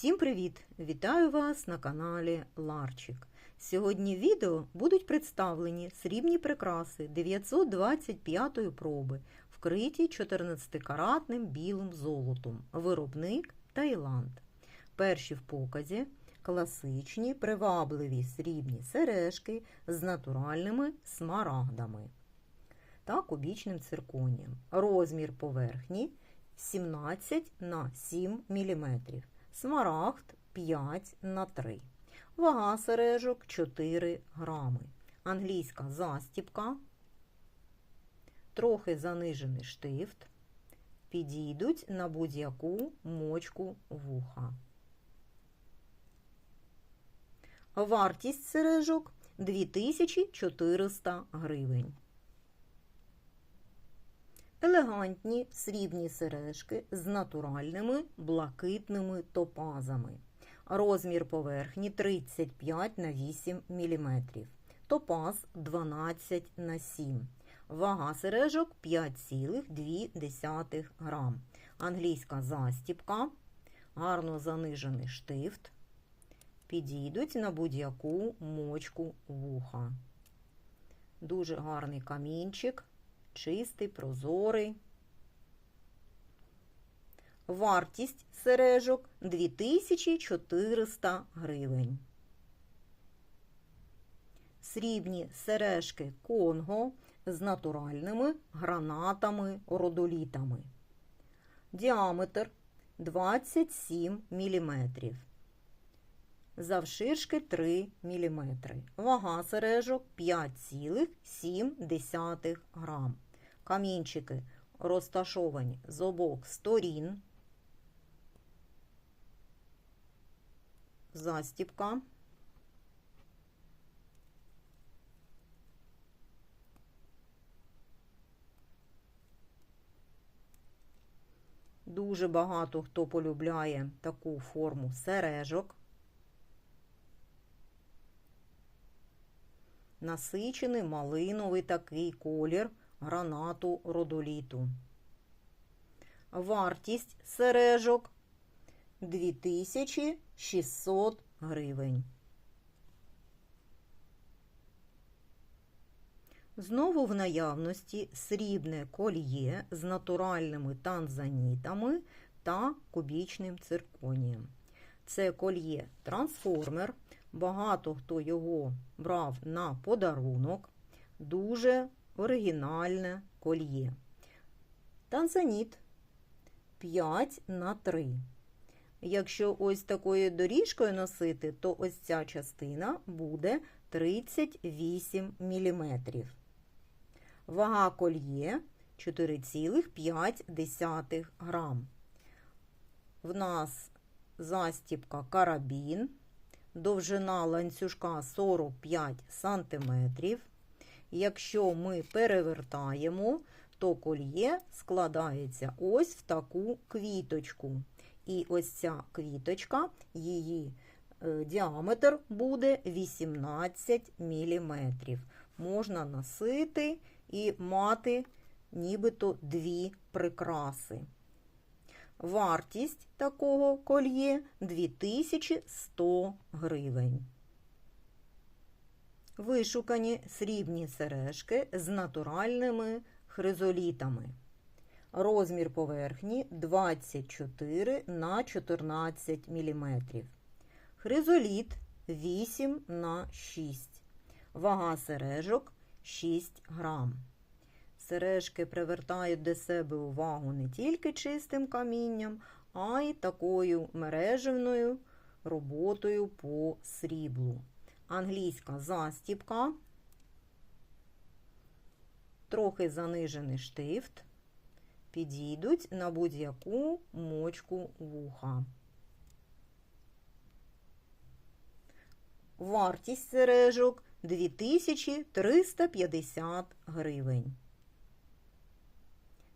Всім привіт! Вітаю вас на каналі Ларчик. Сьогодні в відео будуть представлені срібні прикраси 925 проби, вкриті 14-каратним білим золотом, виробник Таїланд. Перші в показі класичні привабливі срібні сережки з натуральними смарагдами та кубічним цирконієм. Розмір поверхні 17 на 7 мм. Смарагд 5 на 3 Вага сережок 4 грами. Англійська застіпка. Трохи занижений штифт. Підійдуть на будь-яку мочку вуха. Вартість сережок 2400 гривень. Елегантні срібні сережки з натуральними блакитними топазами. Розмір поверхні 35 на 8 мм. Топаз 12 на 7 Вага сережок 5,2 грам. Англійська застіпка. Гарно занижений штифт. Підійдуть на будь-яку мочку вуха. Дуже гарний камінчик чистий, прозорий. Вартість сережок 2400 гривень. Срібні сережки Конго з натуральними гранатами родолітами. Діаметр 27 мм. Завширшки 3 мм. Вага сережок 5,7 грам. Камінчики розташовані з обох сторін. Застіпка. Дуже багато хто полюбляє таку форму сережок. Насичений малиновий такий колір гранату родоліту. Вартість сережок 2600 гривень. Знову в наявності срібне кольє з натуральними танзанітами та кубічним цирконієм. Це кольє трансформер. Багато хто його брав на подарунок. Дуже оригінальне кольє. Танзаніт 5 на 3. Якщо ось такою доріжкою носити, то ось ця частина буде 38 мм. Вага кольє 4,5 грам. В нас застіпка карабін, довжина ланцюжка 45 см. Якщо ми перевертаємо, то кольє складається ось в таку квіточку. І ось ця квіточка, її е, діаметр буде 18 мм. Можна носити і мати нібито дві прикраси. Вартість такого кольє 2100 гривень. Вишукані срібні сережки з натуральними хризолітами. Розмір поверхні 24 на 14 мм. Хризоліт 8 на 6 Вага сережок 6 грам. Сережки привертають до себе увагу не тільки чистим камінням, а й такою мережевною роботою по сріблу. Англійська застіпка, трохи занижений штифт, підійдуть на будь-яку мочку вуха. Вартість сережок 2350 гривень.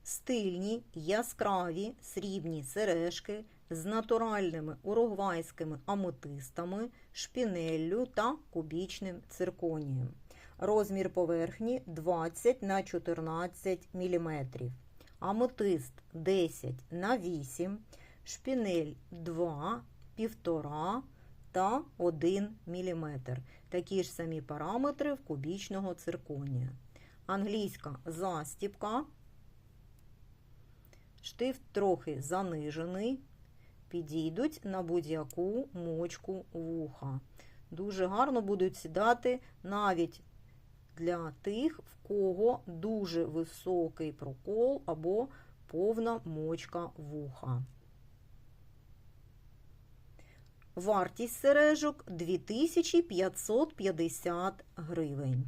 Стильні яскраві срібні сережки з натуральними уругвайськими аметистами, шпінеллю та кубічним цирконієм. Розмір поверхні 20 на 14 мм. Аметист 10 на 8 шпінель 2 1,5 та 1 мм. Такі ж самі параметри в кубічного цирконія. Англійська застіпка. Штифт трохи занижений. Підійдуть на будь-яку мочку вуха. Дуже гарно будуть сідати навіть для тих, в кого дуже високий прокол або повна мочка вуха. Вартість сережок 2550 гривень.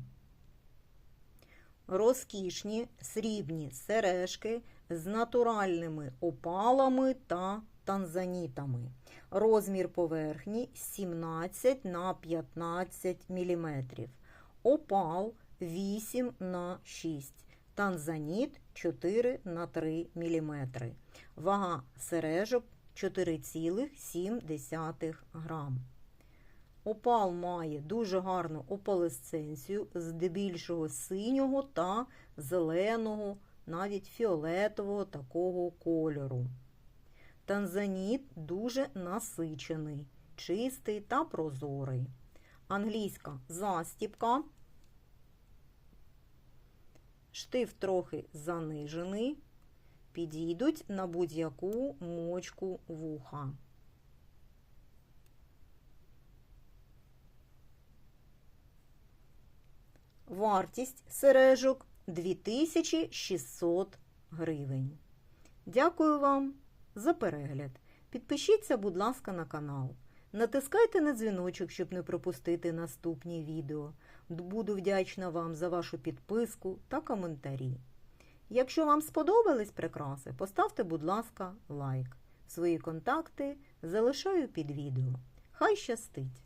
Розкішні срібні сережки з натуральними опалами та танзанітами. Розмір поверхні 17 на 15 мм. Опал 8 на 6 Танзаніт 4 на 3 мм. Вага сережок 4,7 грам. Опал має дуже гарну опалесценцію, здебільшого синього та зеленого, навіть фіолетового такого кольору. Танзаніт дуже насичений, чистий та прозорий. Англійська застіпка. Штифт трохи занижений. Підійдуть на будь-яку мочку вуха. Вартість сережок 2600 гривень. Дякую вам за перегляд. Підпишіться, будь ласка, на канал. Натискайте на дзвіночок, щоб не пропустити наступні відео. Буду вдячна вам за вашу підписку та коментарі. Якщо вам сподобались прикраси, поставте, будь ласка, лайк. Свої контакти залишаю під відео. Хай щастить!